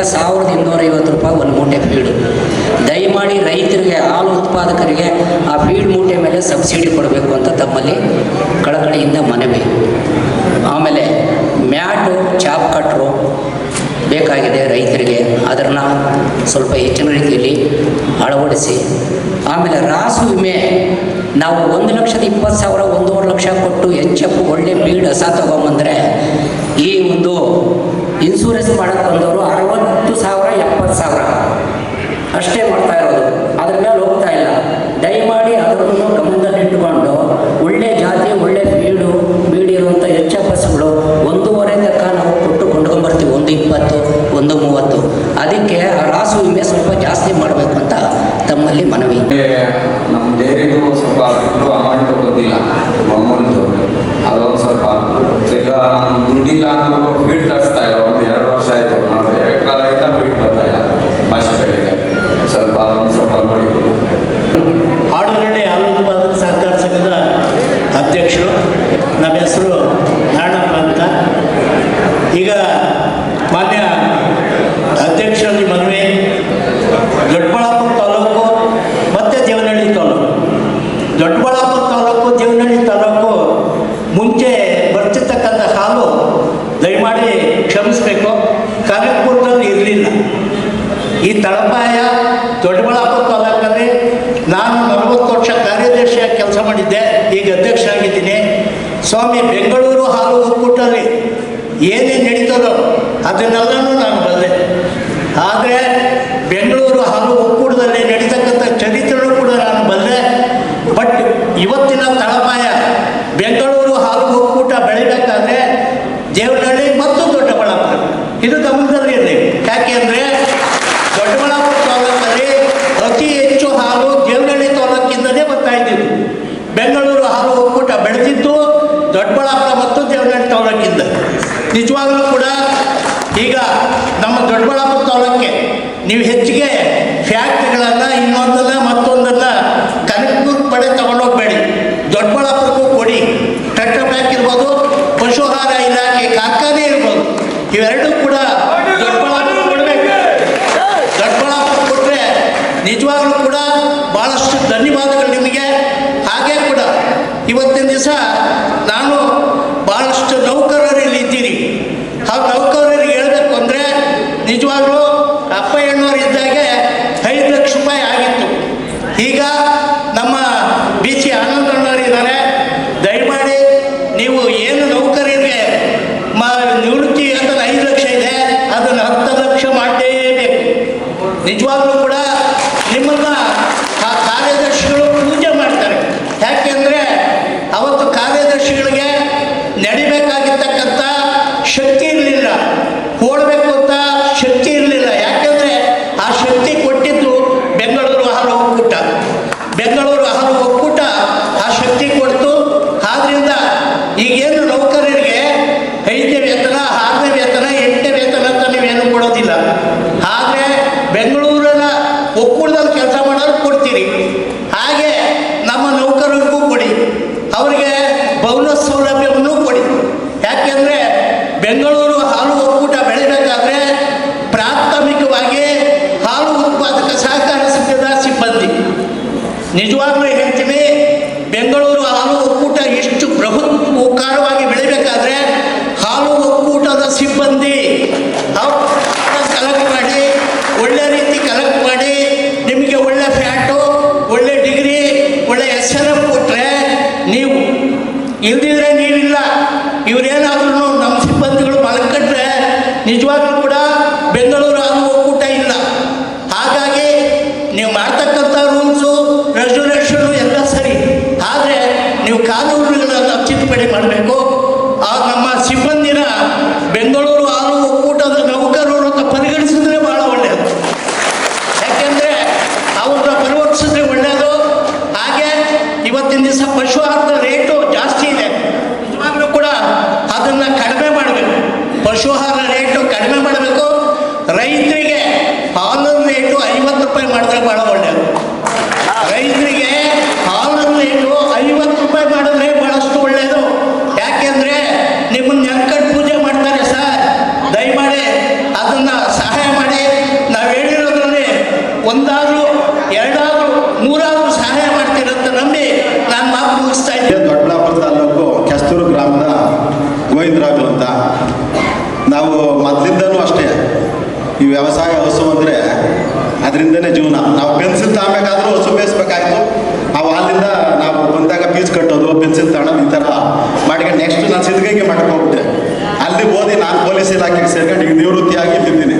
ಇಪ್ಪತ್ತೈದಕ್ಕೆ ಸಾವಿರದ ಇನ್ನೂರೈವತ್ತು ರೂಪಾಯಿ ಒಂದು ಮೂಟೆ ಫೀಡು ದಯಮಾಡಿ ರೈತರಿಗೆ, ಹಾಲು ಉತ್ಪಾದಕರಿಗೆ ಆ ಫೀಡ್ ಮೂಟೆ ಮೇಲೆ ಸಬ್ಸಿಡಿ ಕೊಡಬೇಕು ಅಂತ ತಮ್ಮಲ್ಲಿ ಕಳಕಳಿಯಿಂದ ಮನವಿ. ಆಮೇಲೆ ಮ್ಯಾಟು, ಚಾಪ್ ಕಟ್ರು ಬೇಕಾಗಿದೆ ರೈತರಿಗೆ. ಅದನ್ನು ಸ್ವಲ್ಪ ಹೆಚ್ಚಿನ ರೀತಿಯಲ್ಲಿ ಅಳವಡಿಸಿ. ಆಮೇಲೆ ರಾಸು ವಿಮೆ, ನಾವು ಒಂದು ಲಕ್ಷದ ಇಪ್ಪತ್ತು ಸಾವಿರ, ಒಂದೂವರೆ ಲಕ್ಷ ಕೊಟ್ಟು ಎಚ್ ಎಫ್ ಒಳ್ಳೆ ಬೀಡ್ ಹಸ ತೊಗೊಂಬಂದರೆ ಈ ಒಂದು ಇನ್ಸೂರೆನ್ಸ್ ಮಾಡಕ್ಕೆ ಬಂದವರು ಅರವತ್ತು ಸಾವಿರ, ಎಪ್ಪತ್ತು ಸಾವಿರ. ಅಷ್ಟೇ ಮಾಡ್ತಾ ಇರೋದು. ಅದ್ರ ಮೇಲೆ ಹೋಗ್ತಾ ಇಲ್ಲ. ದಯಮಾಡಿ ಅದನ್ನು ಗಮನದಲ್ಲಿಟ್ಟುಕೊಂಡು ಒಳ್ಳೆ ಜಾತಿ, ಒಳ್ಳೆ ಬೀಡು, ಬೀಡಿರುವಂಥ ಎಚ್ ಎಫ್ ಒಂದೂವರೆ ತಕ್ಕ ನಾವು ಕೊಟ್ಟು ಕೊಂಡ್ಕೊಂಬರ್ತೀವಿ. ಒಂದು ಇಪ್ಪತ್ತು, ಒಂದು ಮೂವತ್ತು. ಅದಕ್ಕೆ ಆ ರಾಸು ವಿಮೆ ಸ್ವಲ್ಪ ಜಾಸ್ತಿ ಮಾಡಬೇಕು ಅಂತ ತಮ್ಮಲ್ಲಿ ಮನವಿ. ನಮ್ಮ ಡೈರಿಗೂ ಸ್ವಲ್ಪ ಅಮೌಂಟ್ ಬಂದಿಲ್ಲ. ಅಮೌಂಟು ಅದೊಂದು ಸ್ವಲ್ಪ ಈಗ ದುಡ್ಡಿಲ್ಲ ತರಿಸ್ತಾ ಇಲ್ಲ ಒಂದು ಎರಡು ವರ್ಷ ಆಯಿತು ನಾವು ಎಕರಾಯಿಂದ ಫೀಡ್ ಬರ್ತಾ ಇಲ್ಲ ಮಾಸ್ಟರ್ಗಳಿಗೆ ಸ್ವಲ್ಪ ಅದೊಂದು ಸ್ವಲ್ಪ ನೋಡಿ ಆಡುಗಳ್ಳಿ ಹಾಲು ಉತ್ಪಾದಕ ಸಹಕಾರ ಸಂಘದ ಅಧ್ಯಕ್ಷರು ನಮ್ಮ ಹೆಸರು ನಾರಾಯಣಪ್ಪ ಅಂತ ಈಗ ಮಾನ್ಯ ಅಧ್ಯಕ್ಷರಲ್ಲಿ ಮನವಿ ದೊಡ್ಡಬಳ್ಳಾಪುರ ತಾಲೂಕು ಮತ್ತು ದೇವನಹಳ್ಳಿ ತಾಲೂಕು ದೊಡ್ಡಬಳ್ಳಾಪುರ ತಾಲೂಕು ದೇವನಹಳ್ಳಿ ತಾಲೂಕು ಮುಂಚೆ ಬರ್ತಿರ್ತಕ್ಕಂಥ ಹಾಲು ದಯಮಾಡಿ ಕ್ಷಮಿಸಬೇಕು ಕನಕಪುರದಲ್ಲಿ ಇರಲಿಲ್ಲ ಈ ತಳಪಾಯ ದೊಡ್ಡಬಳ್ಳಾಪುರ ತಾಲೂಕಲ್ಲಿ ನಾನು ನಲವತ್ತು ವರ್ಷ ಕಾರ್ಯದರ್ಶಿಯಾಗಿ ಕೆಲಸ ಮಾಡಿದ್ದೆ ಈಗ ಅಧ್ಯಕ್ಷರಾಗಿದ್ದೀನಿ ಸ್ವಾಮಿ ಬೆಂಗಳೂರು ಹಾಲು ಒಕ್ಕೂಟಲ್ಲಿ ಏನೇನು ನಡೀತದೋ ಅದನ್ನೆಲ್ಲನೂ ನಾನು ಬಲ್ಲೆ. ಆದರೆ ಬೆಂಗಳೂರು ಹಾಲು ಒಕ್ಕೂಟದಲ್ಲಿ ನಡೀತಕ್ಕಂಥ ಚರಿತ್ರೆನೂ ಕೂಡ ನಾನು ಬಲ್ಲೆ ಬಟ್ ಇವತ್ತಿನ ತಳಪಾಯ ಬೆಂಗಳೂರು ಹಾಲು ಒಕ್ಕೂಟ ಬೆಳಿಬೇಕಾದ್ರೆ ದೇವನಹಳ್ಳಿ ಮತ್ತು ದೊಡ್ಡಬಳ್ಳಾಪುರ ಇದು ಗಮನದಲ್ಲಿ ಇರಲಿ ಯಾಕೆ ಅಂದರೆ ದೊಡ್ಡಬಳ್ಳಾಪುರ ತಾಲೂಕಲ್ಲಿ ಅತಿ ಹೆಚ್ಚು ಹಾಲು ದೇವನಹಳ್ಳಿ ತಾಲೂಕಿಂದಲೇ ಬರ್ತಾ ಇದ್ದಿದ್ದು ಬೆಂಗಳೂರು ಹಾಲು ಒಕ್ಕೂಟ ಬೆಳೆದಿದ್ದು ದೊಡ್ಡಬಳ್ಳಾಪುರ ಮತ್ತು ದೇವನಹಳ್ಳಿ ತಾಲೂಕಿಂದ ನಿಜವಾಗ್ಲೂ ಕೂಡ ಈಗ ನಮ್ಮ ದೊಡ್ಡಬಳ್ಳಾಪುರ ತಾಲೂಕಿಗೆ ನೀವು ಹೆಚ್ಚಿಗೆ ಫ್ಯಾಕ್ಟ್ರಿಗಳನ್ನು, ಇನ್ನೊಂದನ್ನ, ಮತ್ತೊಂದನ್ನ ಕನಕಪುರ ಪಡೆ ತಗೊಂಡೋಗ್ಬೇಡಿ. ದೊಡ್ಡಬಳ್ಳಾಪುರಕ್ಕೂ ಕೊಡಿ. ಟ್ರಕ್ಟರ್ ಬ್ಯಾಂಕ್ ಇರ್ಬೋದು, ಪಶುಹಾರ ಇಲಾಖೆ, ಕಾರ್ಖಾನೆ ಇರ್ಬೋದು. ಇವೆರಡೂ ಕೂಡ ದೊಡ್ಡಬಳ್ಳಾಪುರ ಕೊಡಬೇಕು. ದೊಡ್ಡಬಳ್ಳಾಪುರ ಕೊಟ್ಟರೆ ನಿಜವಾಗ್ಲೂ ಕೂಡ ಭಾಳಷ್ಟು ಧನ್ಯವಾದಗಳು ನಿಮಗೆ. ಹಾಗೆ ಕೂಡ ಇವತ್ತಿನ ದಿವಸ ನಾನು ಭಾಳಷ್ಟು ನೌಕರರಲ್ಲಿ ಇದ್ದೀನಿ ಆ ನೌಕರರಿಗೆ ಹೇಳಬೇಕು ಅಂದರೆ ನಿಜವಾಗ್ಲೂ ಅಪ್ಪಯ್ಯಣ್ಣವ್ರು ಇದ್ದಾಗೆ ಐದು ಲಕ್ಷ ರೂಪಾಯಿ ಆಗಿತ್ತು ಈಗ ನಮ್ಮ ಬಿ ಸಿ ಆನಂದಣ್ಣವ್ರು ಇದ್ದಾರೆ ದಯಮಾಡಿ ನೀವು ಏನು ನೌಕರರಿಗೆ ಮ ನಿವೃತ್ತಿ ಅಂತ ಐದು ಲಕ್ಷ ಇದೆ ಅದನ್ನು ಹತ್ತು ಲಕ್ಷ ಮಾಡಲೇಬೇಕು ನಿಜವಾಗ್ಲೂ ಕೂಡ ನಿಮ್ಮನ್ನ ಆ ಕಾರ್ಯದರ್ಶಿಗಳು ಪೂಜೆ ಮಾಡ್ತಾರೆ ಯಾಕೆಂದರೆ ಅವತ್ತು ಕಾರ್ಯದರ್ಶಿಗಳಿಗೆ ನಡಿಬೇಕಾಗಿರ್ತಕ್ಕಂಥ ಶಕ್ತಿ ಇರಲಿಲ್ಲ ಓಡಬೇಕು ಅಂತ ಶಕ್ತಿ ಇರಲಿಲ್ಲ ಯಾಕೆಂದರೆ ಆ ಶಕ್ತಿ ಕೊಟ್ಟಿದ್ದು ಬೆಂಗಳೂರು ಹಾಲು ಒಕ್ಕೂಟ ಬೆಂಗಳೂರು ಹಾಲು ಒಕ್ಕೂಟ ಆ ಶಕ್ತಿ ಕೊಡ್ತು ಆದ್ರಿಂದ ಈಗೇನು ನೌಕರರಿಗೆ ಐದನೇ ವೇತನ ಆರನೇ ವೇತನ ಎಂಟನೇ ವೇತನ ಅಂತ ನೀವೇನು ಕೊಡೋದಿಲ್ಲ ಆದರೆ ಬೆಂಗಳೂರಿನ ಒಕ್ಕೂಟದಲ್ಲಿ ಕೆಲಸ ಮಾಡೋರು ಕೊಡ್ತೀರಿ ಹಾಗೆ ನಮ್ಮ ನೌಕರರಿಗೂ ಕೊಡಿ ಅವರಿಗೆ ಬೋನಸ್ ಸೌಲಭ್ಯವನ್ನು ಕೊಡಿ ಯಾಕೆಂದರೆ ಬೆಂಗಳೂರು ಹಾಲು ಒಕ್ಕೂಟ ಬೆಳಿಬೇಕಾದ್ರೆ ಪ್ರಾಥಮಿಕವಾಗಿ ಹಾಲು ಉತ್ಪಾದಕ ಸಹಕಾರ ಸಂಘದ ಸಿಬ್ಬಂದಿ ನಿಜವಾಗ್ಲೂ ಹೇಳ್ತೀನಿ ಬೆಂಗಳೂರು ಹಾಲು ಒಕ್ಕೂಟ ಎಷ್ಟು ಬೃಹತ್ಕಾರವಾಗಿ ಬೆಳಿಬೇಕಾದ್ರೆ ಹಾಲು ಒಕ್ಕೂಟದ ಸಿಬ್ಬಂದಿ ಅವ್ರು ಕಲೆಕ್ಟ್ ಮಾಡಿ ಒಳ್ಳೆ ರೀತಿ ಕಲೆಕ್ಟ್ ಮಾಡಿ ನಿಮಗೆ ಒಳ್ಳೆ ಫ್ಯಾಟು ಒಳ್ಳೆ ಡಿಗ್ರಿ ಒಳ್ಳೆ ಎಸ್ ಎಲ್ ಎಫ್ ಕೊಟ್ಟರೆ ನೀವು ಇಲ್ದಿದ್ರೆ ನೀವಿಲ್ಲ ಇವರೇನಾದ್ರೂ ನಮ್ಮ ಸಿಬ್ಬಂದಿಗಳು ಮಲಕಟ್ರೆ ನಿಜವಾಗ್ಲೂ ಕೂಡ ಬೆಂಗಳೂರು ಹಾಲು ಒಕ್ಕೂಟ ಇಲ್ಲ ಹಾಗಾಗಿ ನೀವು ಮಾಡ್ತಕ್ಕಂಥ ರೂಲ್ಸು ರೆಸಲ್ಯೂಷನು ಮಾಡಿದ್ರೆ ಬಹಳ ಒಳ್ಳೆಯದು ರೈತರಿಗೆ ಹಾಲನ್ನು ರೇಟು ಐವತ್ತು ರೂಪಾಯಿ ಮಾಡಿದ್ರೆ ಬಹಳಷ್ಟು ಒಳ್ಳೆಯದು ಯಾಕೆಂದ್ರೆ ನಿಮ್ಮನ್ನ ನೆನ್ಕಟ್ಟು ಪೂಜೆ ಮಾಡ್ತಾರೆ ಸರ್. ದಯಮಾಡಿ ಅದನ್ನ ಸಹಾಯ ಮಾಡಿ. ನಾವು ಹೇಳಿರೋದ್ರಲ್ಲಿ ಒಂದಾದ್ರೂ, ಎರಡಾದ್ರೂ, ಮೂರಾದ್ರೂ ಸಹಾಯ ಮಾಡ್ತೀರಂತ ನಂಬಿ ನಾನು ಮಾತು ಮುಗಿಸ್ತಾ ಇದ್ದೇನೆ. ದೊಡ್ಡಬಳ್ಳಾಪುರ ತಾಲೂಕು ಕೆಸ್ತೂರು ಗ್ರಾಮದ ಗೋವಿಂದರಾಜು ಅಂತ. ನಾವು ಮೊದಲಿಂದನೂ ಅಷ್ಟೇ. ಈ ವ್ಯವಸಾಯ ಹಸು ಅಂದರೆ ಅದರಿಂದನೇ ಜೀವನ. ನಾವು ಪೆನ್ಸಿಲ್ ತಗೋಬೇಕಾದ್ರೂ ಹಸು ಬೇಯಿಸ್ಬೇಕಾಯ್ತು ನಾವು ಅಲ್ಲಿಂದ ನಾವು ಬಂದಾಗ ಫೀಸ್ ಕಟ್ಟೋದು, ಪೆನ್ಸಿಲ್ ತಗೊಳೋದು ಈ ಥರ. ಮಾಡಿ ನೆಕ್ಸ್ಟ್ ನಾನು ಸಿದ್ಧಗಂಗೆ ಮಾಡ್ಕೊಂಡ್ಬಿಟ್ಟೆ ಅಲ್ಲಿ ಓದಿ ನಾನು ಪೊಲೀಸ್ ಇಲಾಖೆಗೆ ಸೇರ್ಕೊಂಡು ಈಗ ನಿವೃತ್ತಿಯಾಗಿ ಬಿದ್ದೀನಿ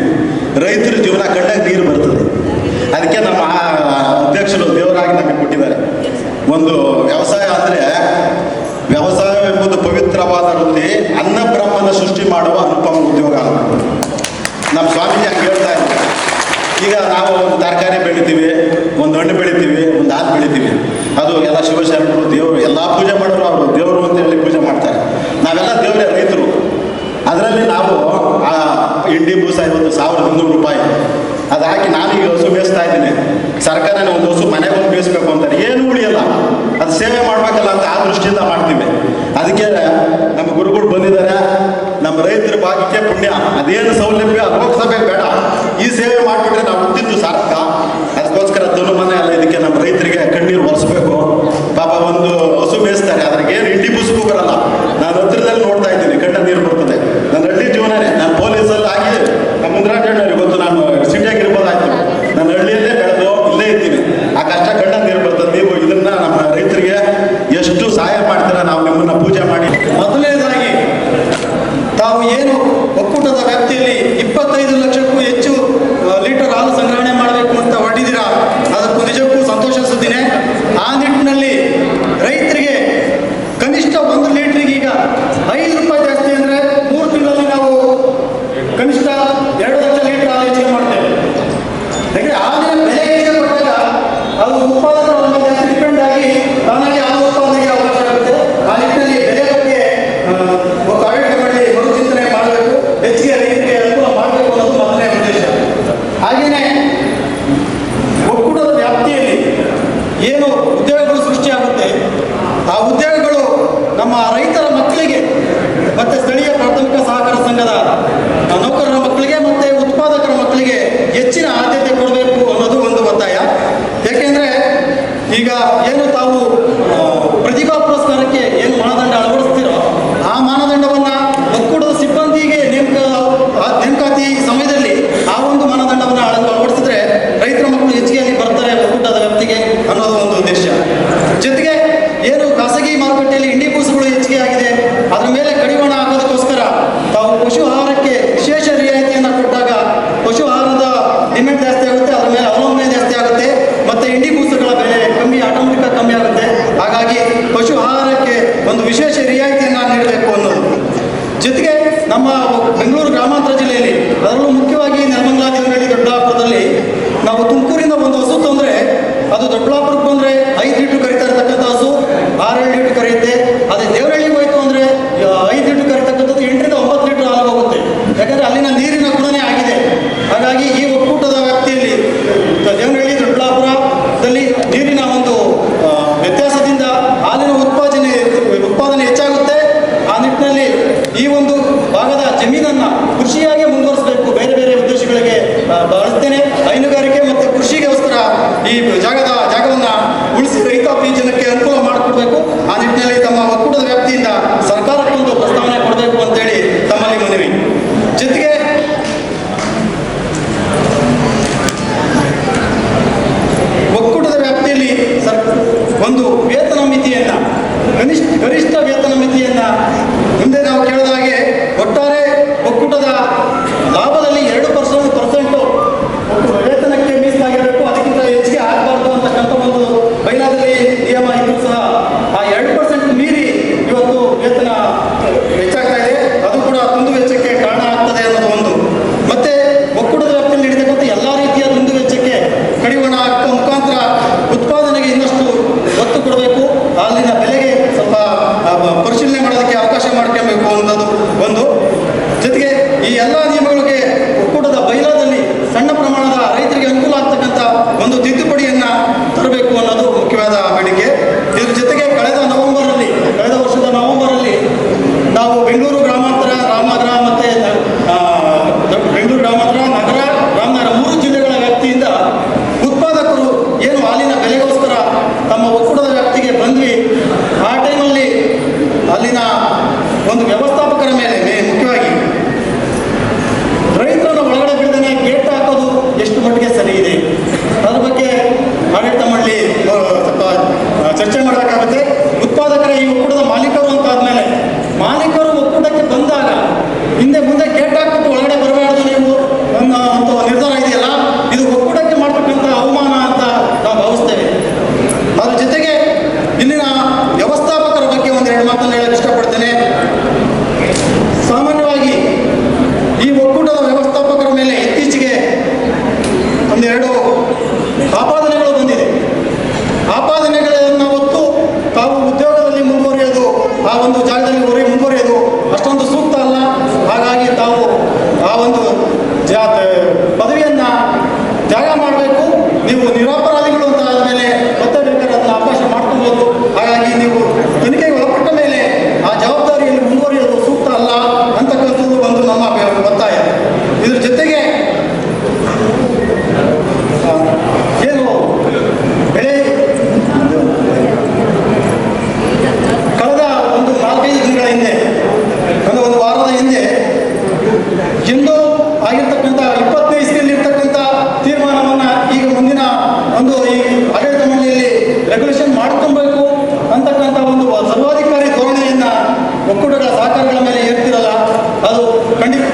ರೈತರ ಜೀವನ ಕಂಡಾಗ ನೀರು ಬರ್ತದೆ. ಅದಕ್ಕೆ ನಮ್ಮ ಅಧ್ಯಕ್ಷರು ದೇವರಾಗಿ ನಮಗೆ ಕೊಟ್ಟಿದ್ದಾರೆ. ಒಂದು ವ್ಯವಸಾಯ ಅಂದರೆ ವ್ಯವಸಾಯವೆಂಬುದು ಪವಿತ್ರವಾದ ವೃತ್ತಿ, ಅನ್ನ ಬ್ರಹ್ಮನ ಸೃಷ್ಟಿ ಮಾಡುವ ಅನುಪಮ ಉದ್ಯೋಗ ನಮ್ಮ ಸ್ವಾಮೀಜಿ ಹಂಗೆ ಹೇಳ್ತಾ ಇದ್ದಾರೆ ಈಗ ನಾವು ಒಂದು ತರಕಾರಿ ಬೆಳಿತೀವಿ, ಒಂದು ಹಣ್ಣು ಬೆಳಿತೀವಿ, ಒಂದು ಹಾಲು ಬೆಳಿತೀವಿ. ಅದು ಎಲ್ಲ ಶಿವಶರಣರು, ದೇವರು ಎಲ್ಲ ಪೂಜೆ ಮಾಡೋರು ಅವರು ದೇವರು ಅಂತ ಪೂಜೆ ಮಾಡ್ತಾರೆ. ನಾವೆಲ್ಲ ದೇವರೇ, ರೈತರು. ಅದರಲ್ಲಿ ನಾವು ಆ ಇಂಡಿ ಬೂಸ ಇವತ್ತು ಸಾವಿರದ ಮುನ್ನೂರು ರೂಪಾಯಿ. ಅದು ಹಾಕಿ ನಾನು ಈಗ ಹಸು ಬೇಯಿಸ್ತಾ ಇದ್ದೀನಿ. ಸರ್ಕಾರನೇ ಒಂದು ಹಸು ಮನೆಗೆ ಒಂದು ಬೇಯಿಸ್ಬೇಕು ಅಂತಾರೆ. ಏನು ಉಳಿಯಲ್ಲ. ಅದು ಸೇವೆ ಮಾಡಬೇಕಲ್ಲ ಅಂತ ಆ ದೃಷ್ಟಿಯಿಂದ ಮಾಡ್ತೀವಿ. ಅದಕ್ಕೆ ನಮ್ಮ ಗುರುಗಳು ಬಂದಿದ್ದಾರೆ. ನಮ್ಮ ರೈತರ ಭಾಗ್ಯಕ್ಕೆ ಪುಣ್ಯ. ಅದೇನು ಸೌಲಭ್ಯ? ಲೋಕಸಭೆ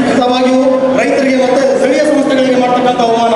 ಖಂಡಿತವಾಗಿಯೂ ರೈತರಿಗೆ ಮತ್ತು ಸ್ಥಳೀಯ ಸಂಸ್ಥೆಗಳಿಗೆ ಮಾಡ್ತಕ್ಕಂಥ ಅವಮಾನ